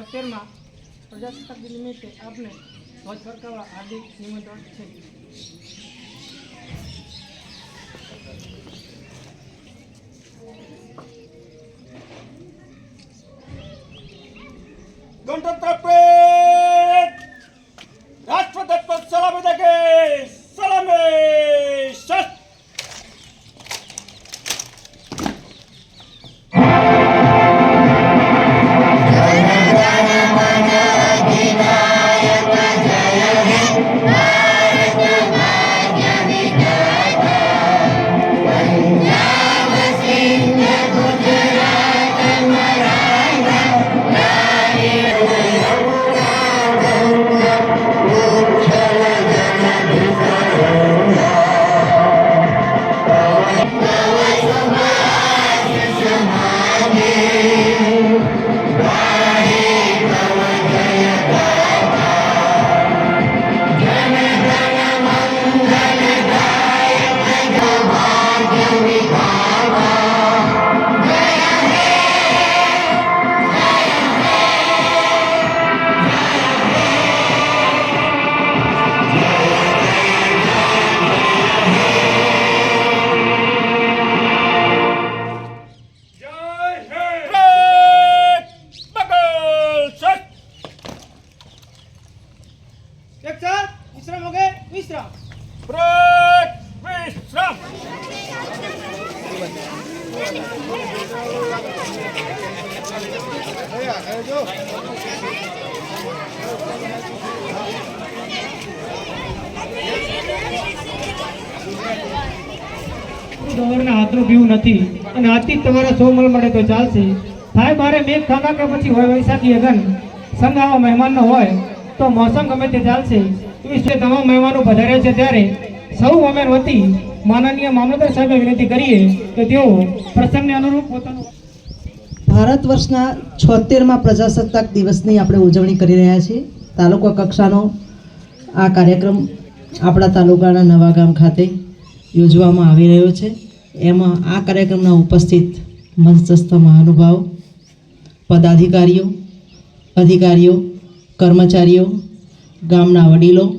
અત્યારમાં પ્રજાસત્તાક દિન નિમિત્તે આપને ધ્વજ ફરકાવવા હાર્દિક નિમંત્રણ છે. દોરના હાથનું પીવું નથી અને આથી તમારા સો મલ મળે તો ચાલશે. થાય મારે મેઘ ખાધા કે પછી હોય વૈશાખી અગન? સંગ આવા મહેમાનનો હોય તો મોસમ ગમે તે ચાલશે. વિશે તમામ મહેમાનો પધાર્યા છે ત્યારે સૌ અમેર વતી માનનીય મામલતદાર સાહેબે વિનંતી કરીએ કે તેઓ પ્રસંગને અનુરૂપ પોતાનું ભારત વર્ષના છોતેરમાં પ્રજાસત્તાક દિવસની આપણે ઉજવણી કરી રહ્યા છીએ. તાલુકા કક્ષાનો આ કાર્યક્રમ આપણા તાલુકાના નવા ગામ ખાતે યોજવામાં આવી રહ્યો છે. એમાં આ કાર્યક્રમના ઉપસ્થિત મંચસ્થ મહાનુભાવ, પદાધિકારીઓ, અધિકારીઓ, કર્મચારીઓ, ગામના વડીલો,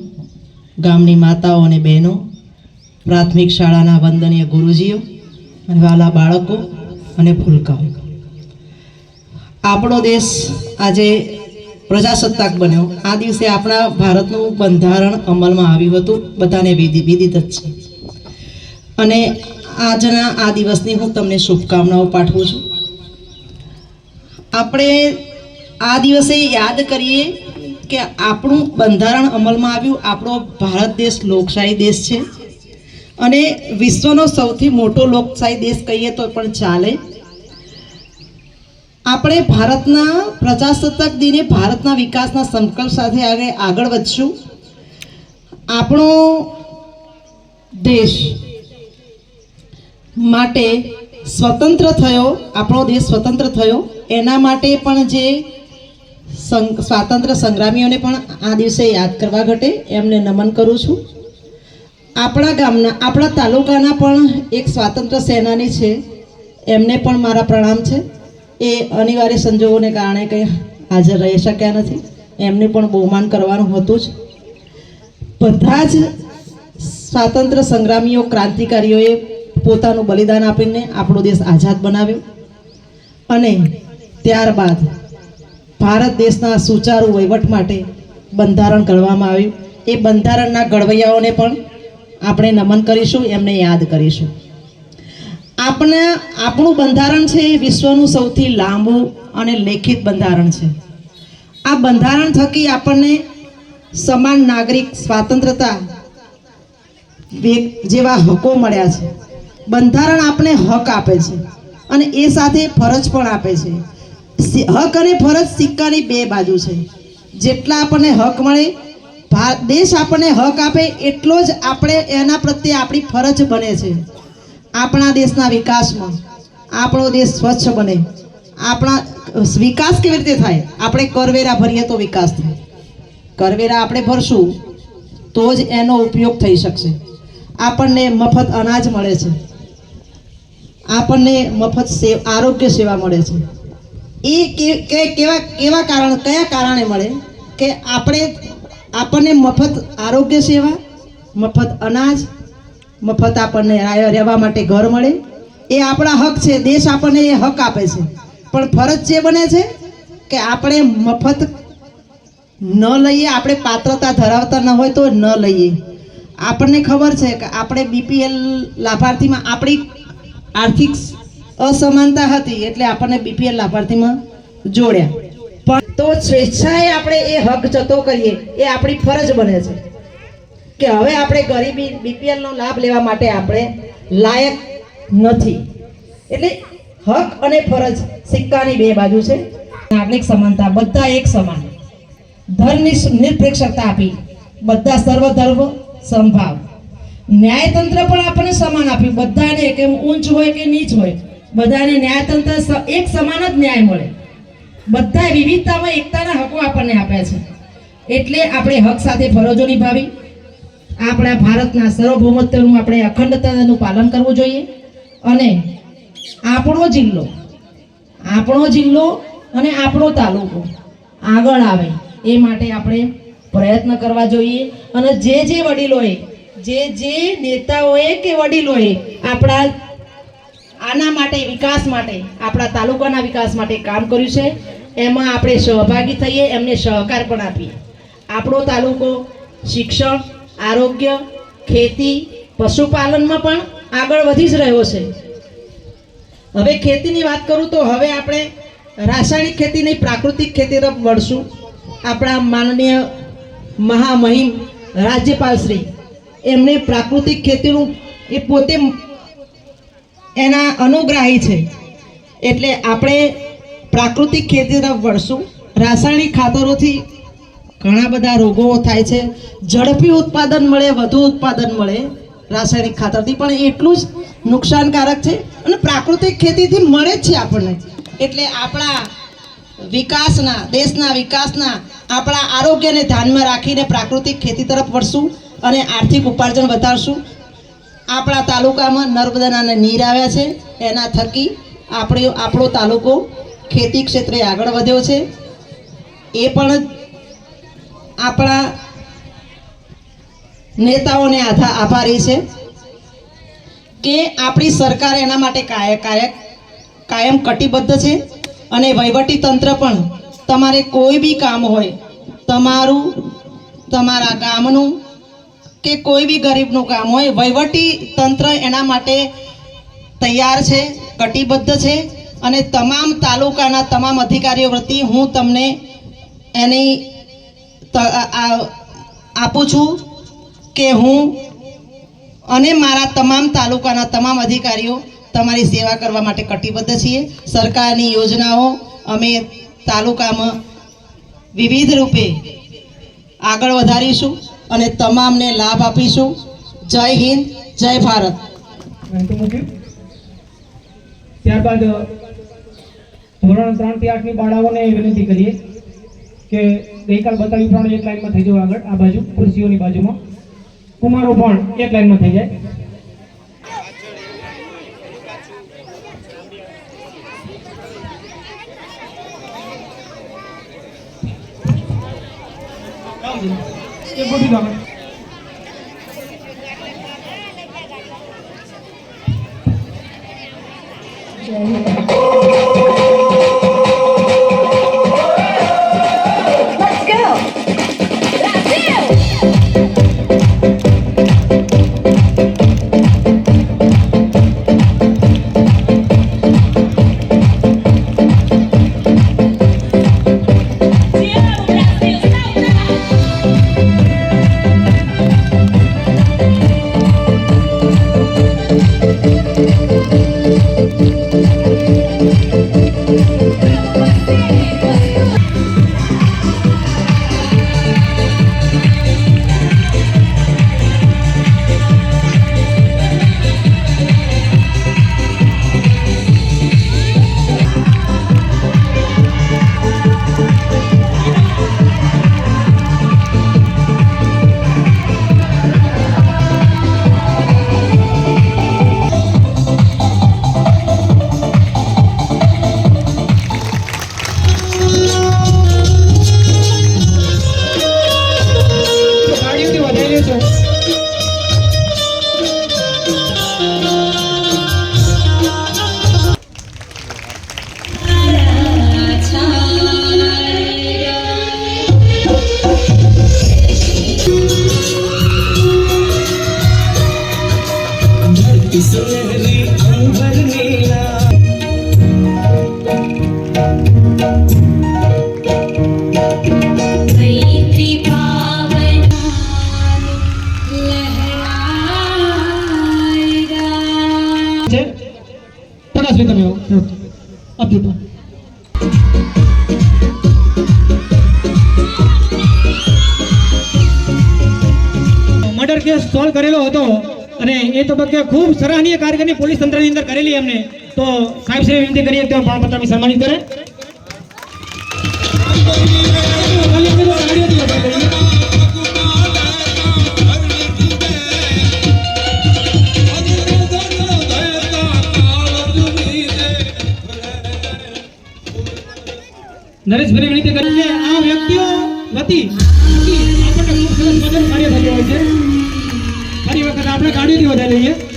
ગામની માતાઓ અને બહેનો, પ્રાથમિક શાળાના વંદનીય ગુરુજીઓ અને વાલા બાળકો અને ફૂલકાઓ. આપણો દેશ આજે પ્રજાસત્તાક બન્યો. આ દિવસે આપણા ભારતનું બંધારણ અમલમાં આવ્યું હતું. બધાને વિધિ વિદિત જ છે અને આજના આ દિવસની હું તમને શુભકામનાઓ પાઠવું છું. આપણે આ દિવસે યાદ કરીએ કે આપણું બંધારણ અમલમાં આવ્યું. આપણો ભારત દેશ લોકશાહી દેશ છે. અને વિશ્વનો સૌથી મોટો લોકશાહી દેશ કહીએ તો પણ ચાલે. આપણે ભારતના પ્રજાસત્તાક દિને ભારતના વિકાસના સંકલ્પ સાથે આગળ આગળ વધશું. આપણો દેશ માટે સ્વતંત્ર થયો, આપણો દેશ સ્વતંત્ર થયો. એના માટે પણ જે સ્વાતંત્ર્ય સંગ્રામીઓને પણ આ દિવસે યાદ કરવા ઘટે, એમને નમન કરું છું. આપણા ગામના, આપણા તાલુકાના પણ એક સ્વાતંત્ર્ય સેનાની છે. એમને પણ મારા પ્રણામ છે. એ અનિવાર્ય સંજોગોને કારણે કંઈ હાજર રહી શક્યા નથી. એમને પણ બહુમાન કરવાનું હતું જ. બધા જ સ્વાતંત્ર્ય સંગ્રામીઓ, ક્રાંતિકારીઓએ પોતાનું બલિદાન આપીને આપણો દેશ આઝાદ બનાવ્યો. અને ત્યારબાદ ભારત દેશના સુચારુ વહીવટ માટે બંધારણ ઘડવામાં આવ્યું. એ બંધારણના ઘડવૈયાઓને પણ આપણે નમન કરીશું, એમને યાદ કરીશું. આપણા આપણું બંધારણ છે એ વિશ્વનું સૌથી લાંબુ અને લેખિત બંધારણ છે. આ બંધારણ થકી આપણને સમાન નાગરિક સ્વાતંત્રતા જેવા હકો મળ્યા છે. બંધારણ આપણે હક આપે છે. અને એ સાથે ફરજ પણ આપે છે. હક અને ફરજ સિક્કાની બે બાજુ છે. જેટલા આપણને હક મળે દેશ આપણને હક આપે, એટલો જ આપણે એના પ્રત્યે આપણી ફરજ બને છે. આપણા દેશના વિકાસમાં, આપણો દેશ સ્વચ્છ બને. આપણા, વિકાસ કેવી રીતે થાય? આપણે કરવેરા ભરીએ તો વિકાસ થાય. કરવેરા આપણે ભરશું, તો જ એનો ઉપયોગ થઈ શકશે. આપણને મફત અનાજ મળે છે. આપણને મફત સે આરોગ્ય સેવા મળે છે. એ કે કેવા કેવા કારણ, કયા કારણે મળે? કે આપણે, આપણને મફત આરોગ્ય સેવા, મફત અનાજ, મફત આપણને રહેવા માટે ઘર મળે. એ આપણા હક છે, દેશ આપણને એ હક આપે છે. પણ ફરજ જે બને છે કે આપણે મફત ન લઈએ, આપણે પાત્રતા ધરાવતા ન હોય તો ન લઈએ. આપણને ખબર છે કે આપણે બીપીએલ લાભાર્થીમાં આપણી આર્થિક અસમાનતા હતી એટલે આપણને બીપીએલ લાભાર્થીમાં જોડ્યા. પણ તો સ્વેચ્છાએ આપણે એ હક જતો કરીએ, એ આપણી ફરજ બને છે. કે હવે આપણે ગરીબી બીપીએલનો લાભ લેવા માટે આપણે લાયક નથી. એટલે હક અને ફરજ સિક્કાની બે બાજુ છે. નાગરિક સમાનતા બધા એક સમાન. ધર્મની નિરપેક્ષતા આપી બધા સર્વધર્મ સમભાવ ન્યાયતંત્ર પણ આપણને સમાન આપ્યું. બધાને કે ઊંચ હોય કે નીચ હોય, બધાને ન્યાયતંત્ર એક સમાન જ ન્યાય મળે. બધા વિવિધતામાં એકતાના હકો આપણને આપ્યા છે. એટલે આપણે હક સાથે ફરજો નિભાવી. આપણા ભારતના સર્વભૌમત્વનું આપણે અખંડતાનું પાલન કરવું જોઈએ. અને આપણો જિલ્લો આપણો જિલ્લો અને આપણો તાલુકો આગળ આવે એ માટે આપણે પ્રયત્ન કરવા જોઈએ. અને જે જે વડીલોએ જે જે નેતાઓએ કે વડીલોએ આપણા આના માટે, વિકાસ માટે, આપણા તાલુકાના વિકાસ માટે કામ કર્યું છે, એમાં આપણે સહભાગી થઈએ, એમને સહકાર પણ આપીએ. આપણો તાલુકો શિક્ષણ, આરોગ્ય, ખેતી, પશુપાલનમાં પણ આગળ વધી જ રહ્યો છે. હવે ખેતીની વાત કરું તો હવે આપણે રાસાયણિક ખેતી નહીં, પ્રાકૃતિક ખેતી તરફ વળશું. આપણા માનનીય મહામહિમ રાજ્યપાલશ્રી એમને પ્રાકૃતિક ખેતીનું એ પોતે એના અનુગ્રાહી છે. એટલે આપણે પ્રાકૃતિક ખેતી તરફ વળશું. રાસાયણિક ખાતરોથી ઘણા બધા રોગો થાય છે. ઝડપી ઉત્પાદન મળે, વધુ ઉત્પાદન મળે રાસાયણિક ખાતરથી, પણ એટલું જ નુકસાનકારક છે અને પ્રાકૃતિક ખેતીથી મળે જ છે આપણને. એટલે આપણા વિકાસના, દેશના વિકાસના આપણા આરોગ્યને ધ્યાનમાં રાખીને પ્રાકૃતિક ખેતી તરફ વળશું. અને આર્થિક ઉપાર્જન વધારશું. આપણા તાલુકામાં નર્મદાના નીર આવ્યા છે. એના થકી આપણે આપણો તાલુકો ખેતી ક્ષેત્રે આગળ વધ્યો છે. એ પણ આપણા નેતાઓને આધા આભારી છે કે આપણી સરકાર એના માટે કાય કાય, કાયમ કટિબદ્ધ છે અને વહીવટી તંત્ર પણ તમારે કોઈ બી કામ હોય, તમારું, તમારા ગામનું કે કોઈ બી ગરીબનું કામ હોય, વહીવટી તંત્ર એના માટે તૈયાર છે, કટિબદ્ધ છે અને તમામ તાલુકાના તમામ અધિકારીઓ વતી હું તમને એની આપું છું કે હું અને મારા તમામ તાલુકાના તમામ અધિકારીઓ તમારી સેવા કરવા માટે કટિબદ્ધ છીએ. સરકારની યોજનાઓ અમે તાલુકામાં વિવિધ રૂપે આગળ વધારીશું. અને તમામને લાભ આપીશું. જય હિન્દ જય ભારત. ત્યારબાદ ધોરણ ત્રણથી આઠની બાળાઓને વિનંતી કરીએ કે ગઈકાલ બતાવ્યું પ્રમાણે એક લાઈનમાં થઈ જવું આગળ આ બાજુ ખુરશીઓની બાજુમાં. કુમારો પણ એક લાઈનમાં થઈ જાય. Thank ગોઠવી દો આગળ. આપી દો મર્ડર કેસ સોલ્વ કરેલો હતો અને એ તબક્કે ખૂબ સરાહનીય કારકરની પોલીસ તંત્રની અંદર કરેલી એમને. તો સાહેબ શ્રી વિનંતી કરીએ તેઓ આપી સન્માનિત કરે. નરેશભાઈ વિનંતી કરી છે આ વ્યક્તિઓ વતી આપણને ખૂબ સરસ મજાનું કાર્ય થયું હોય છે. ફરી વખત આપણે ગાડીથી વધારી લઈએ.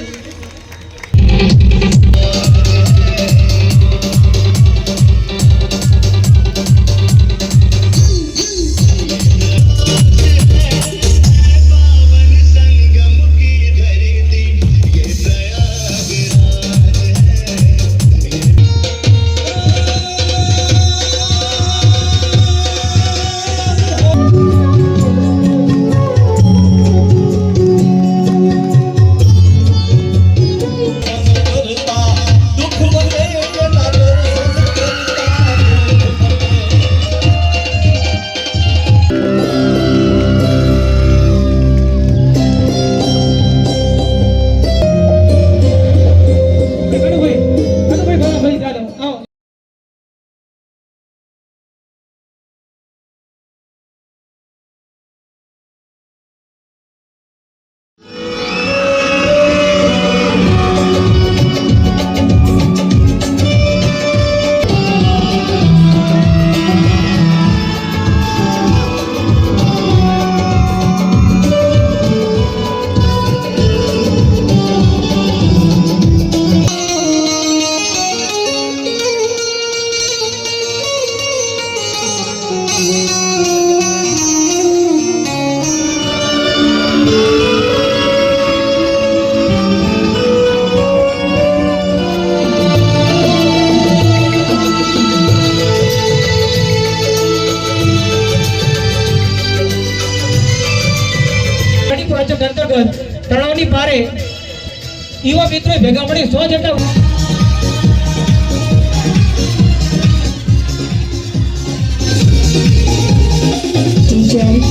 મળી સો જેટલા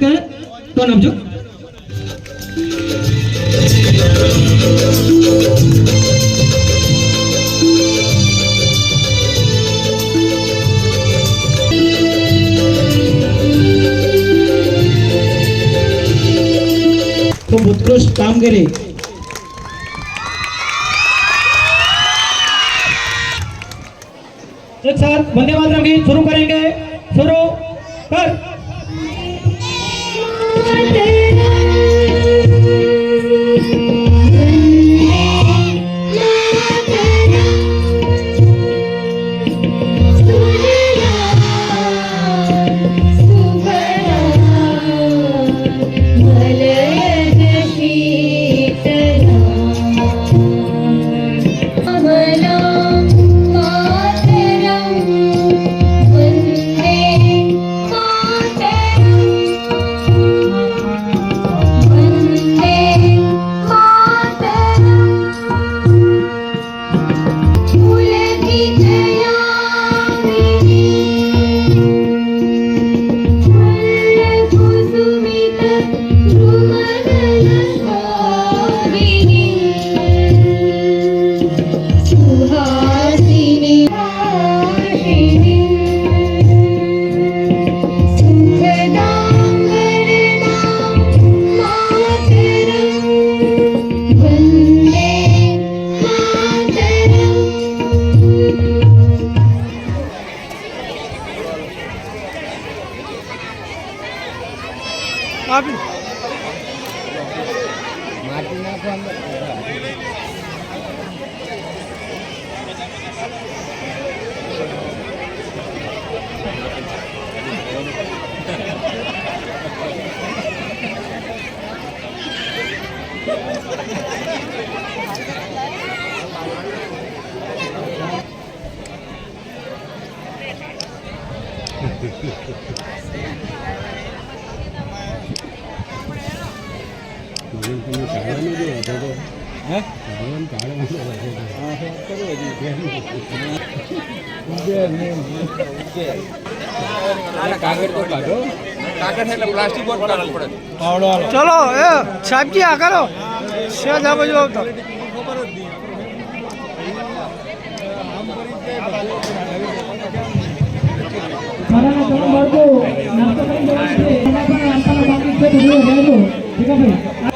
કે કોણ આપજો ખૂબ ઉત્કૃષ્ટ કામગીરી एक साथ वंदे मातरम गीत शुरू करेंगे शुरू कर Abi. ચલો એ સાહેબજી આ કરો શેર આ બાજુ આવતો મારા ત્રણ બાળકો નાસ્તો કરી જવાનું છે એના પણ નાસ્તાનો બાકી છે તો જોયો જાય તો ઠીક છે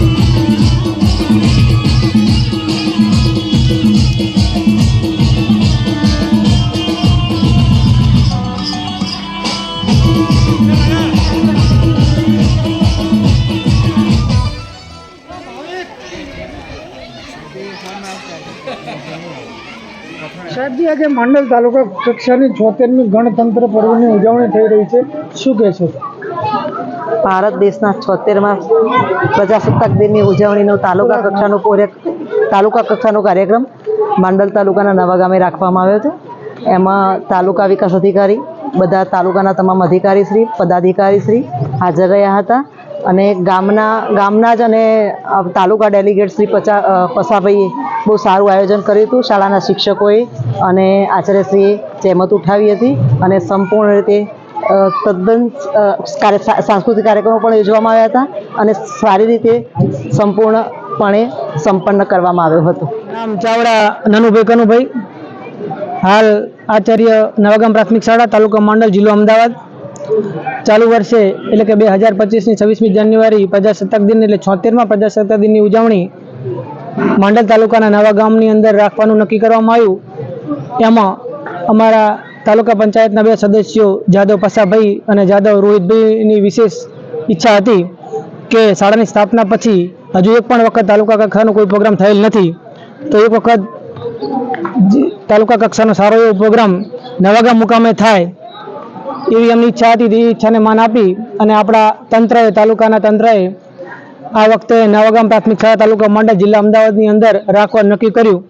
સાહેબજી આજે માંડલ તાલુકા કક્ષાની છોતેરમી ગણતંત્ર પર્વની ઉજવણી થઈ રહી છે? શું કહેશો? ભારત દેશના છોતેરમાં પ્રજાસત્તાક દિનની ઉજવણીનો તાલુકા કક્ષાનો તાલુકા કક્ષાનો કાર્યક્રમ માંડલ તાલુકાના નવા ગામે રાખવામાં આવ્યો હતો એમાં તાલુકા વિકાસ અધિકારી બધા તાલુકાના તમામ અધિકારીશ્રી પદાધિકારીશ્રી હાજર રહ્યા હતા અને ગામના ગામના જ અને તાલુકા ડેલિગેટ શ્રી પચા અ, પસાભાઈએ બહુ સારું આયોજન કર્યું હતું શાળાના શિક્ષકોએ અને આચાર્યશ્રીએ જહેમત ઉઠાવી હતી અને સંપૂર્ણ રીતે તદ્દન સાંસ્કૃતિક કાર્યક્રમો પણ યોજવામાં આવ્યા હતા અને સારી રીતે સંપૂર્ણપણે સંપન્ન કરવામાં આવ્યો હતો. નામ ચાવડા નાનુભાઈ કનુભાઈ. હાલ આચાર્ય નવાગામ પ્રાથમિક શાળા, તાલુકા માંડલ, જિલ્લો અમદાવાદ. ચાલુ વર્ષે, એટલે કે બે હજાર પચીસની છવ્વીસમી જાન્યુઆરી પ્રજાસત્તાક દિન એટલે છોતેરમાં પ્રજાસત્તાક દિનની ઉજવણી માંડલ તાલુકાના નવા ગામની અંદર રાખવાનું નક્કી કરવામાં આવ્યું. એમાં અમારા તાલુકા પંચાયતના બે સદસ્યો જાદવ પસાભાઈ અને જાદવ રોહિતભાઈની વિશેષ ઈચ્છા હતી કે શાળાની સ્થાપના પછી હજુ એક પણ વખત તાલુકા કક્ષાનો કોઈ પ્રોગ્રામ થયેલ નથી. તો એક વખત તાલુકા કક્ષાનો સારો એવો પ્રોગ્રામ નવાગામ મુકામે થાય એવી એમની ઈચ્છા હતી, તે ઈચ્છાને માન આપી અને આપણા તંત્રએ, તાલુકાના તંત્રએ આ વખતે નવાગામ પ્રાથમિક શાળા તાલુકા માંડલ જિલ્લા અમદાવાદની અંદર રાખવા નક્કી કર્યું.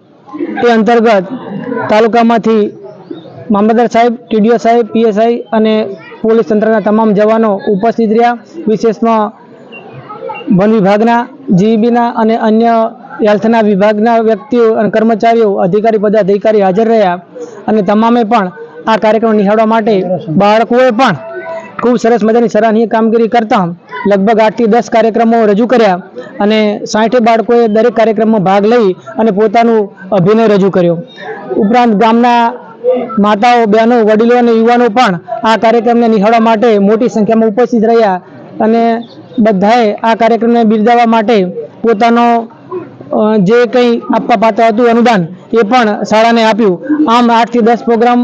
તે અંતર્ગત તાલુકામાંથી મામલતદાર સાહેબ, ટીડીઓ સાહેબ, પીએસઆઈ અને પોલીસ તંત્રના તમામ જવાનો ઉપસ્થિત રહ્યા. વિશેષમાં વન વિભાગના, જીઈબીના અને અન્ય હેલ્થના વિભાગના વ્યક્તિઓ અને કર્મચારીઓ, અધિકારી, પદાધિકારી હાજર રહ્યા. અને તમામે પણ આ કાર્યક્રમ નિહાળવા માટે બાળકોએ પણ ખૂબ સરસ મજાની સરાહનીય કામગીરી કરતા લગભગ આઠથી દસ કાર્યક્રમો રજૂ કર્યા અને સાઠે બાળકોએ દરેક કાર્યક્રમમાં ભાગ લઈ અને પોતાનું અભિનય રજૂ કર્યો. ઉપરાંત ગામના માતાઓ, બહેનો, વડીલો અને યુવાનો પણ આ કાર્યક્રમને નિહાળવા માટે મોટી સંખ્યામાં ઉપસ્થિત રહ્યા અને બધાએ આ કાર્યક્રમને બિરદાવવા માટે પોતાનો જે કંઈ આપવા પાત્ર હતું અનુદાન એ પણ શાળાને આપ્યું. આમ આઠથી દસ પ્રોગ્રામ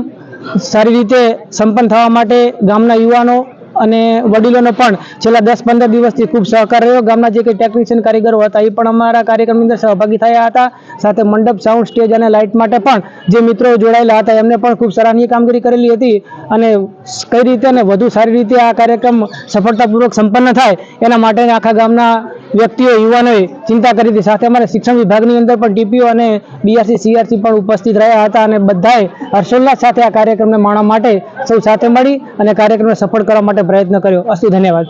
સારી રીતે સંપન્ન થવા માટે ગામના યુવાનો અને વડીલોનો પણ છેલ્લા દસ પંદર દિવસથી ખૂબ સહકાર રહ્યો. ગામના જે કંઈ ટેકનિશિયન કારીગરો હતા, એ પણ અમારા કાર્યક્રમની અંદર સહભાગી થયા હતા. સાથે મંડપ સાઉન્ડ સ્ટેજ અને લાઇટ માટે પણ જે મિત્રો જોડાયેલા હતા, એમને પણ ખૂબ સરાહનીય કામગીરી કરેલી હતી અને કઈ રીતે અને વધુ સારી રીતે આ કાર્યક્રમ સફળતાપૂર્વક સંપન્ન થાય, એના માટે આખા ગામના વ્યક્તિઓ, યુવાનોએ ચિંતા કરી હતી. સાથે અમારે શિક્ષણ વિભાગની અંદર પણ ટીપીઓ અને બીઆરસી, સીઆરસી પણ ઉપસ્થિત રહ્યા હતા અને બધાએ હર્ષોલ્લાસ સાથે આ કાર્યક્રમને માણવા માટે સૌ સાથે મળી અને કાર્યક્રમને સફળ કરવા માટે પ્રયત્ન કર્યો. અસ્તુ ધન્યવાદ.